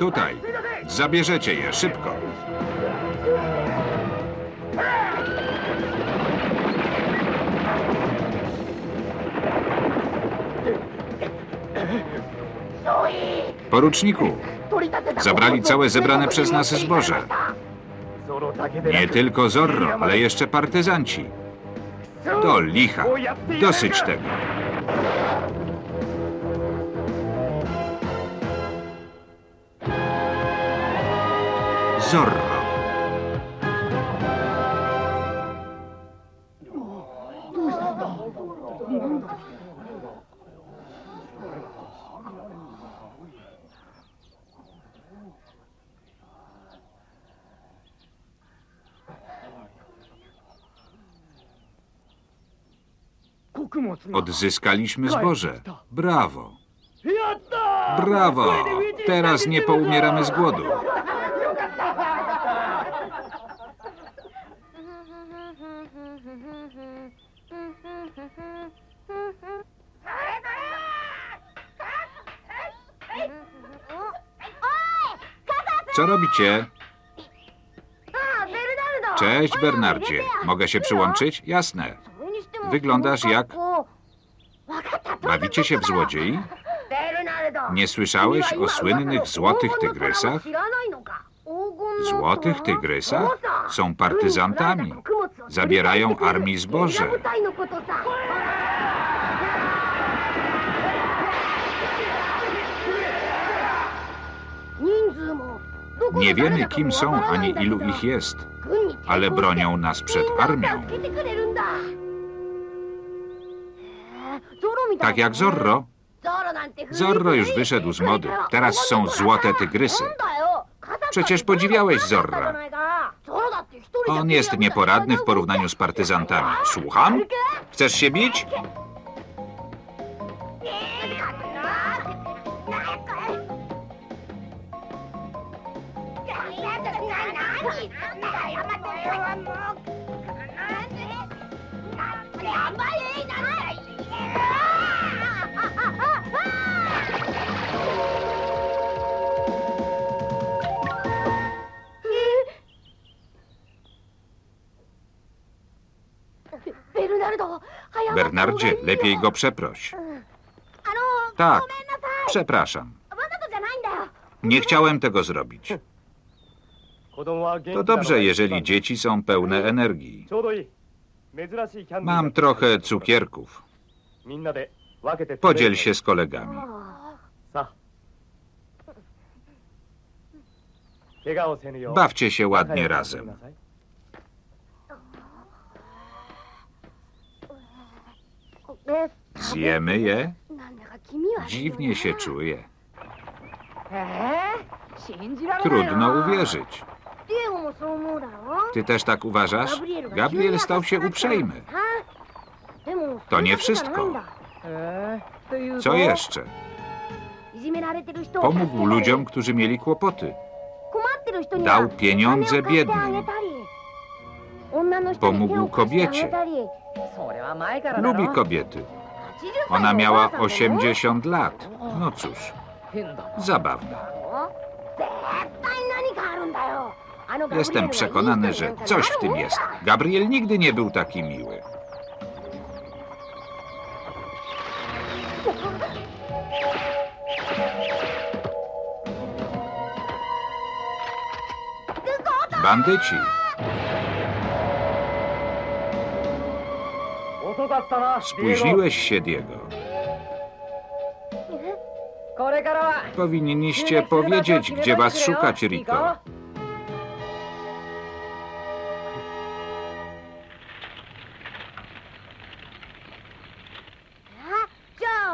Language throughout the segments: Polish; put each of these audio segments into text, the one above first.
Tutaj. Zabierzecie je szybko. Poruczniku, zabrali całe zebrane przez nas zboże. Nie tylko Zorro, ale jeszcze partyzanci. Do licha. Dosyć tego. Zorro. Odzyskaliśmy zboże. Brawo. Brawo. Teraz nie poumieramy z głodu. Robicie? Cześć, Bernardzie. Mogę się przyłączyć? Jasne. Wyglądasz jak... Bawicie się w złodziei? Nie słyszałeś o słynnych złotych tygrysach? Złotych tygrysach? Są partyzantami. Zabierają armii zboże. Nie wiemy, kim są, ani ilu ich jest, ale bronią nas przed armią. Tak jak Zorro. Zorro już wyszedł z mody. Teraz są złote tygrysy. Przecież podziwiałeś Zorra. On jest nieporadny w porównaniu z partyzantami. Słucham? Chcesz się bić? Bernardzie, lepiej go przeproś. Tak, przepraszam. Nie chciałem tego zrobić. To dobrze, jeżeli dzieci są pełne energii. Mam trochę cukierków. Podziel się z kolegami. Bawcie się ładnie razem. Zjemy je? Dziwnie się czuję. Trudno uwierzyć. Ty też tak uważasz? Gabriel stał się uprzejmy. To nie wszystko. Co jeszcze? Pomógł ludziom, którzy mieli kłopoty. Dał pieniądze biednym. Pomógł kobiecie. Lubi kobiety. Ona miała 80 lat. No cóż, zabawna. Jestem przekonany, że coś w tym jest. Gabriel nigdy nie był taki miły. Bandyci. Spóźniłeś się, Diego. Powinniście powiedzieć, gdzie was szukać, Rico.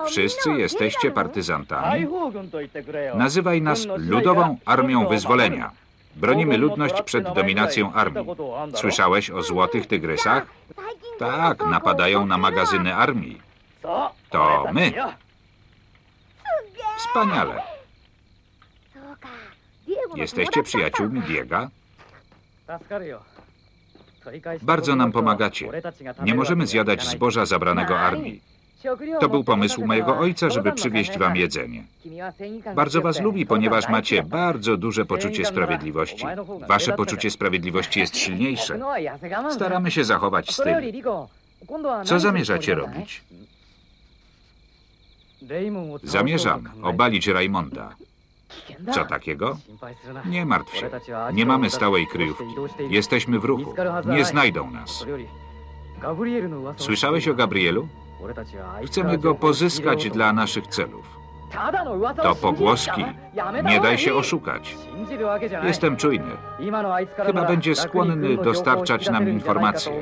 Wszyscy jesteście partyzantami? Nazywaj nas Ludową Armią Wyzwolenia. Bronimy ludność przed dominacją armii. Słyszałeś o złotych tygrysach? Tak, napadają na magazyny armii. To my. Wspaniale. Jesteście przyjaciółmi Diega? Bardzo nam pomagacie. Nie możemy zjadać zboża zabranego armii. To był pomysł mojego ojca, żeby przywieźć wam jedzenie. Bardzo was lubi, ponieważ macie bardzo duże poczucie sprawiedliwości. Wasze poczucie sprawiedliwości jest silniejsze. Staramy się zachować styl. Co zamierzacie robić? Zamierzam obalić Raymonda. Co takiego? Nie martw się. Nie mamy stałej kryjówki. Jesteśmy w ruchu. Nie znajdą nas. Słyszałeś o Gabrielu? Chcemy go pozyskać dla naszych celów. To pogłoski. Nie daj się oszukać. Jestem czujny. Chyba będzie skłonny dostarczać nam informacje.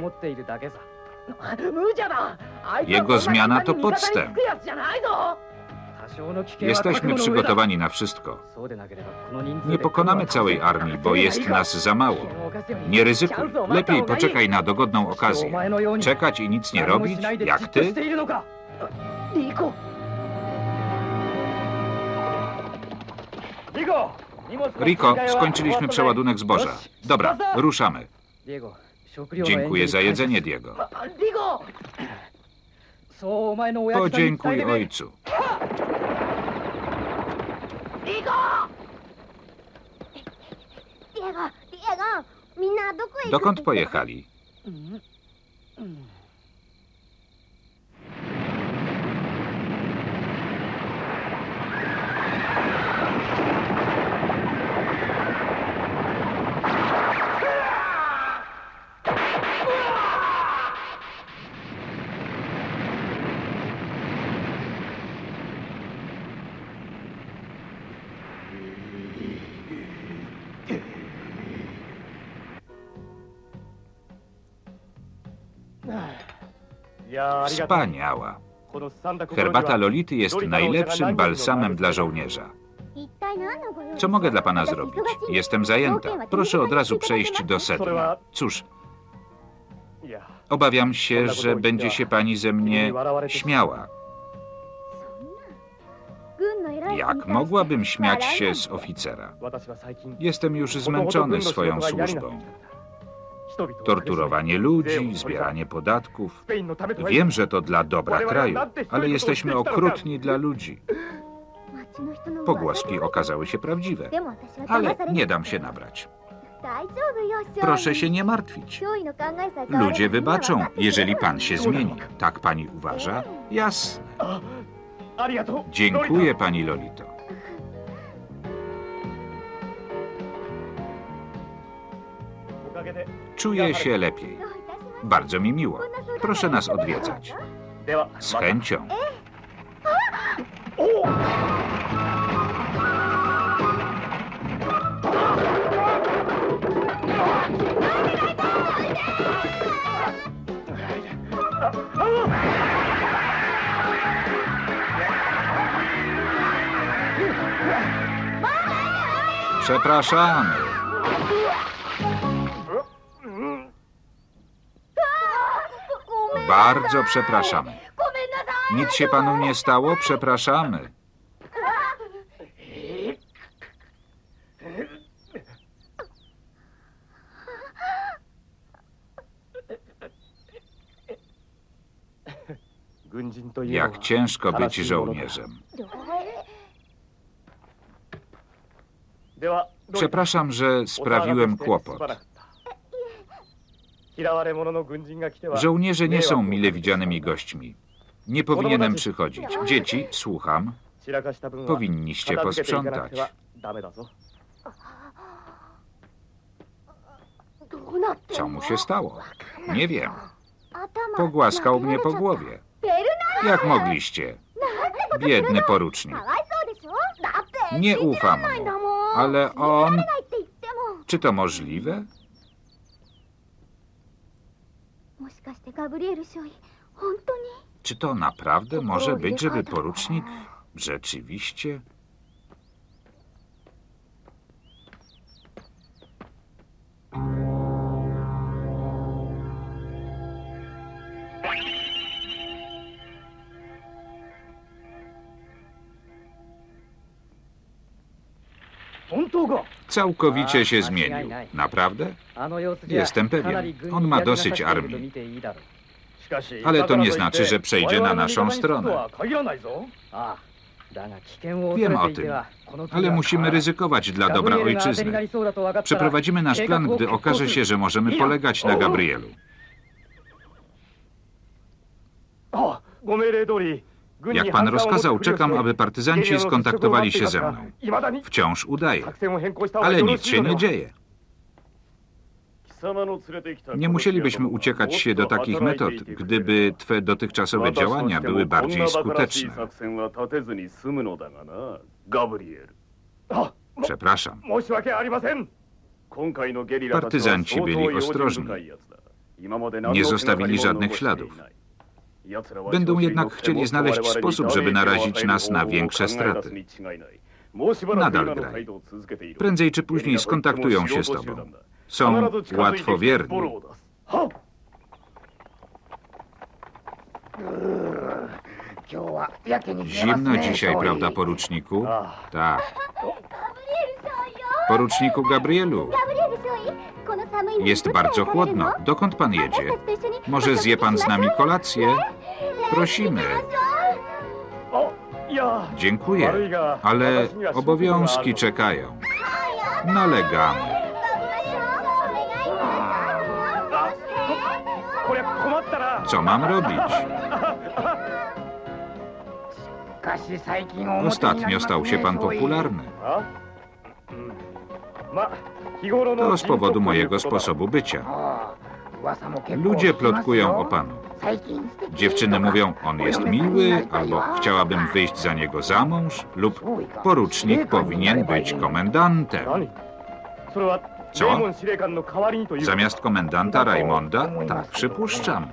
Jego zmiana to podstęp. Jesteśmy przygotowani na wszystko. Nie pokonamy całej armii, bo jest nas za mało. Nie ryzykuj. Lepiej poczekaj na dogodną okazję. Czekać i nic nie robić? Jak ty? Rico, skończyliśmy przeładunek zboża. Dobra, ruszamy. Dziękuję za jedzenie, Diego. Podziękuj ojcu. Dokąd pojechali? Wspaniała. Herbata Lolity jest najlepszym balsamem dla żołnierza. Co mogę dla pana zrobić? Jestem zajęta. Proszę od razu przejść do sedna. Cóż, obawiam się, że będzie się pani ze mnie śmiała. Jak mogłabym śmiać się z oficera? Jestem już zmęczony swoją służbą. Torturowanie ludzi, zbieranie podatków. Wiem, że to dla dobra kraju, ale jesteśmy okrutni dla ludzi. Pogłoski okazały się prawdziwe, ale nie dam się nabrać. Proszę się nie martwić. Ludzie wybaczą, jeżeli pan się zmieni. Tak pani uważa? Jasne. Dziękuję pani Lolito. Czuję się lepiej. Bardzo mi miło. Proszę nas odwiedzać. Z chęcią. Przepraszamy. Bardzo przepraszamy. Nic się panu nie stało? Przepraszamy. Jak ciężko być żołnierzem. Przepraszam, że sprawiłem kłopot. Żołnierze nie są mile widzianymi gośćmi. Nie powinienem przychodzić. Dzieci, słucham. Powinniście posprzątać. Co mu się stało? Nie wiem. Pogłaskał mnie po głowie. Jak mogliście? Biedny porucznik. Nie ufam mu. Ale on... Czy to możliwe? もしかしてガブリエル少尉本当に Czy to naprawdę może być, żeby porucznik rzeczywiście... Całkowicie się zmienił. Naprawdę? Jestem pewien. On ma dosyć armii. Ale to nie znaczy, że przejdzie na naszą stronę. Wiem o tym, ale musimy ryzykować dla dobra ojczyzny. Przeprowadzimy nasz plan, gdy okaże się, że możemy polegać na Gabrielu. Jak pan rozkazał, czekam, aby partyzanci skontaktowali się ze mną. Wciąż udaje, Ale ale nic się nie dzieje. Nie musielibyśmy uciekać się do takich metod, gdyby twe dotychczasowe działania były bardziej skuteczne. Przepraszam. Partyzanci byli ostrożni. Nie zostawili żadnych śladów. Będą jednak chcieli znaleźć sposób, żeby narazić nas na większe straty. Nadal graj. Prędzej czy później skontaktują się z tobą. Są łatwowierni. Zimno dzisiaj, prawda, poruczniku? Tak. Poruczniku Gabrielu, jest bardzo chłodno. Dokąd pan jedzie? Może zje pan z nami kolację? Prosimy. Dziękuję, ale obowiązki czekają. Nalegamy. Co mam robić? Ostatnio stał się pan popularny. To z powodu mojego sposobu bycia. Ludzie plotkują o panu. Dziewczyny mówią, on jest miły, albo chciałabym wyjść za niego za mąż, lub porucznik powinien być komendantem. Co? Zamiast komendanta Raimonda? Tak, przypuszczam.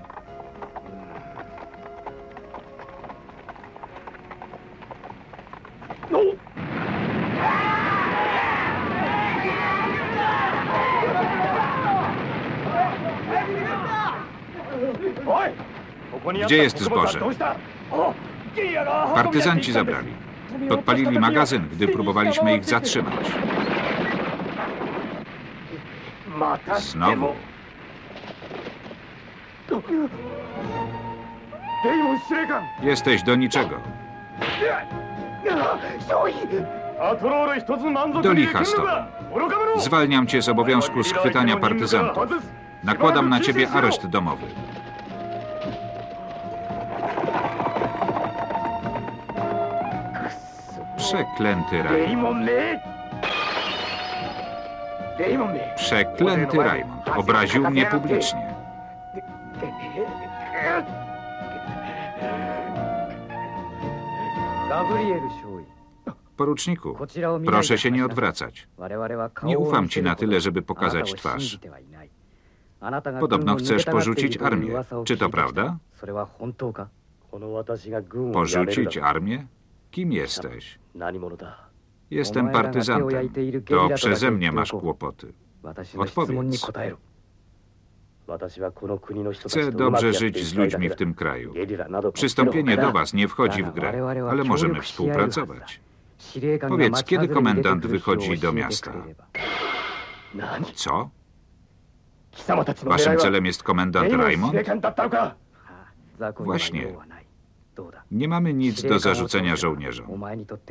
Gdzie jest zboże? Partyzanci zabrali. Podpalili magazyn, gdy próbowaliśmy ich zatrzymać. Znowu. Jesteś do niczego. Do licha tobą. Zwalniam cię z obowiązku schwytania partyzantów. Nakładam na ciebie areszt domowy. Przeklęty Raymond. Przeklęty Raymond. Obraził mnie publicznie. Poruczniku, proszę się nie odwracać. Nie ufam ci na tyle, żeby pokazać twarz. Podobno chcesz porzucić armię. Czy to prawda? Porzucić armię? Kim jesteś? Jestem partyzantem. To przeze mnie masz kłopoty. Odpowiedz. Chcę dobrze żyć z ludźmi w tym kraju. Przystąpienie do was nie wchodzi w grę, ale możemy współpracować. Powiedz, kiedy komendant wychodzi do miasta? Co? Waszym celem jest komendant Raymond? Właśnie. Nie mamy nic do zarzucenia żołnierzom.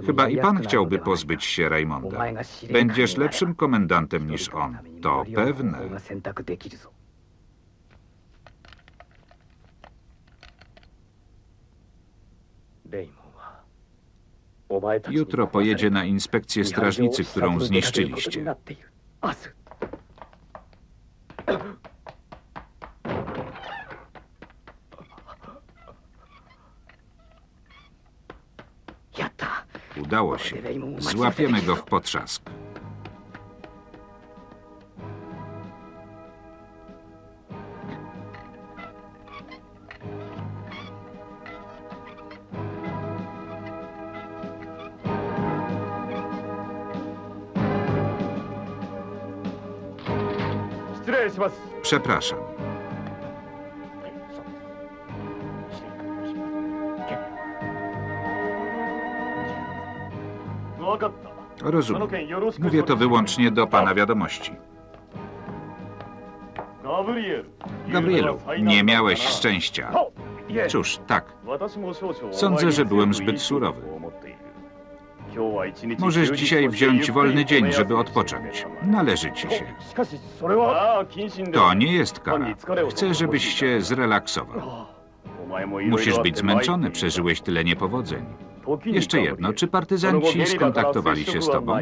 Chyba i pan chciałby pozbyć się Raymonda. Będziesz lepszym komendantem niż on. To pewne. Jutro pojedzie na inspekcję strażnicy, którą zniszczyliście. Udało się. Złapiemy go w potrzask. Przepraszam. Rozumiem. Mówię to wyłącznie do pana wiadomości. Gabrielu, nie miałeś szczęścia. Cóż, tak. Sądzę, że byłem zbyt surowy. Możesz dzisiaj wziąć wolny dzień, żeby odpocząć. Należy ci się. To nie jest kara. Chcę, żebyś się zrelaksował. Musisz być zmęczony, przeżyłeś tyle niepowodzeń. Jeszcze jedno, czy partyzanci skontaktowali się z tobą?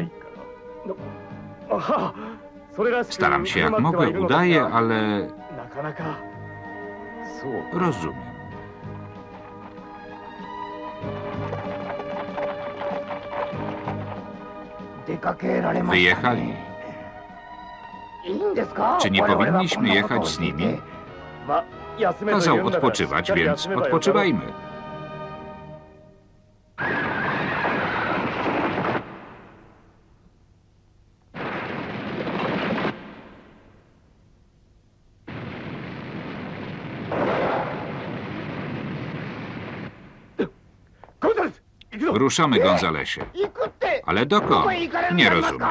Staram się jak mogę, udaję, ale rozumiem. Wyjechali. Czy nie powinniśmy jechać z nimi? Kazał odpoczywać, więc odpoczywajmy. Ruszamy, Gonzalesie. Ale dokąd? Nie rozumiem.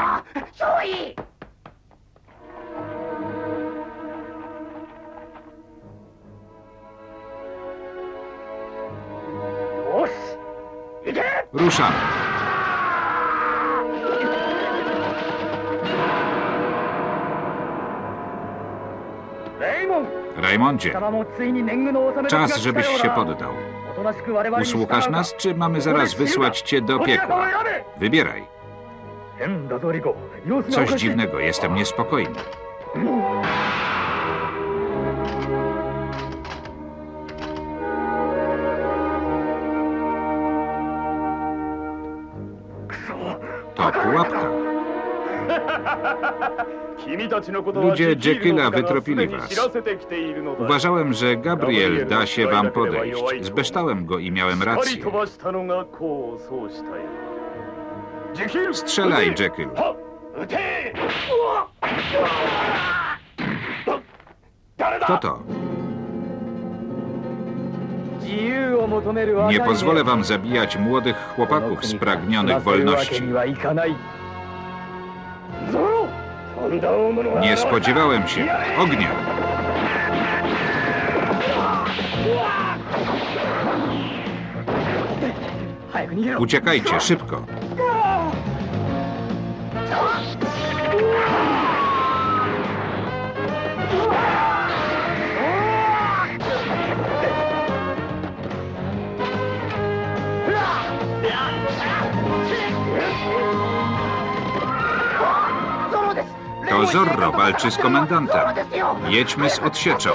Ruszamy. Rajmondzie, czas, żebyś się poddał. Usłuchasz nas, czy mamy zaraz wysłać cię do piekła? Wybieraj. Coś dziwnego, jestem niespokojny. Ludzie Jekylla wytropili was. Uważałem, że Gabriel da się wam podejść. Zbeształem go i miałem rację. Strzelaj, Jekyll. Kto to? Nie pozwolę wam zabijać młodych chłopaków spragnionych wolności. Nie spodziewałem się. Ognia! Uciekajcie, szybko! To Zorro walczy z komendantem. Jedźmy z odsieczą.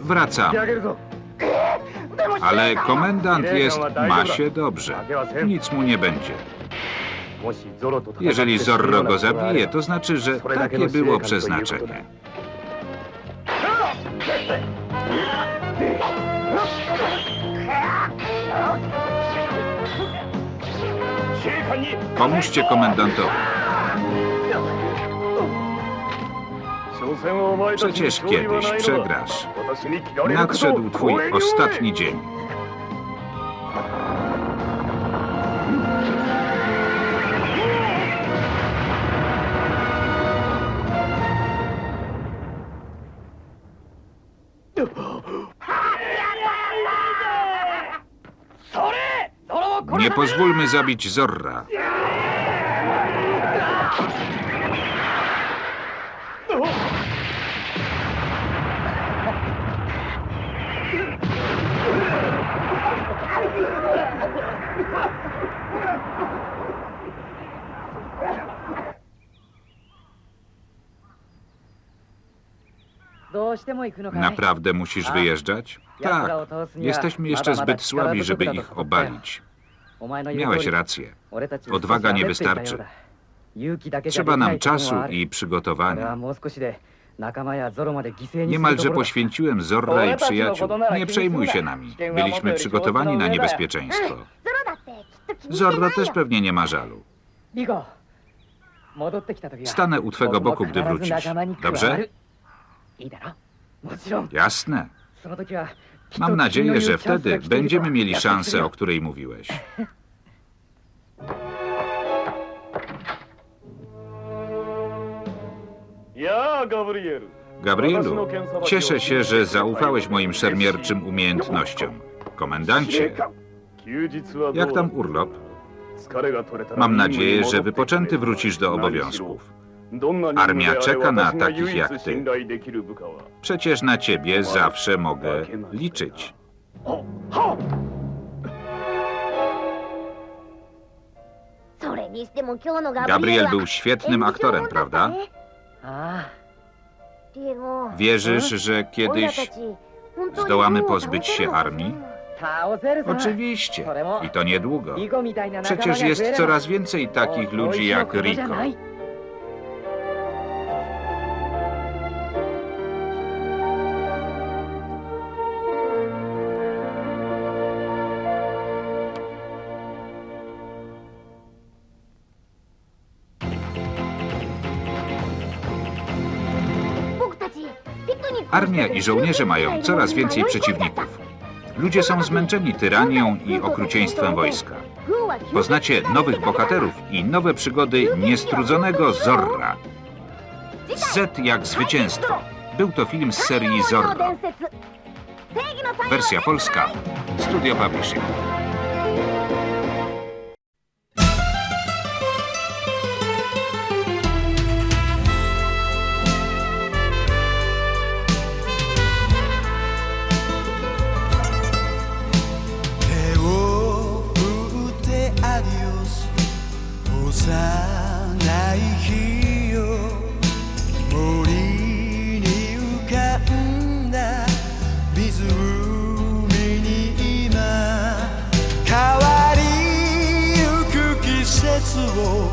Wracam. Ale komendant jest, ma się dobrze. Nic mu nie będzie. Jeżeli Zorro go zabije, to znaczy, że takie było przeznaczenie. Pomóżcie komendantowi. Przecież kiedyś przegrasz. Nadszedł twój ostatni dzień. Nie pozwólmy zabić Zorra. Naprawdę musisz wyjeżdżać? Tak. tak. Jesteśmy jeszcze zbyt słabi, żeby ich obalić. Miałeś rację. Odwaga nie wystarczy. Trzeba nam czasu i przygotowania. Niemalże poświęciłem Zorra i przyjaciół. Nie przejmuj się nami. Byliśmy przygotowani na niebezpieczeństwo. Zorro też pewnie nie ma żalu. Stanę u twego boku, gdy wrócisz. Dobrze? Jasne. Mam nadzieję, że wtedy będziemy mieli szansę, o której mówiłeś. Gabrielu, cieszę się, że zaufałeś moim szermierczym umiejętnościom. Komendancie, jak tam urlop? Mam nadzieję, że wypoczęty wrócisz do obowiązków. Armia czeka na takich jak ty. Przecież na ciebie zawsze mogę liczyć. Gabriel był świetnym aktorem, prawda? Wierzysz, że kiedyś zdołamy pozbyć się armii? Oczywiście. I to niedługo. Przecież jest coraz więcej takich ludzi jak Rico. Armia i żołnierze mają coraz więcej przeciwników. Ludzie są zmęczeni tyranią i okrucieństwem wojska. Poznacie nowych bohaterów i nowe przygody niestrudzonego Zorra. Z jak zwycięstwo. Był to film z serii Zorro. Wersja polska. Studio Publishing.「」「幼い日よ」「森に浮かんだ湖に今」「変わりゆく季節を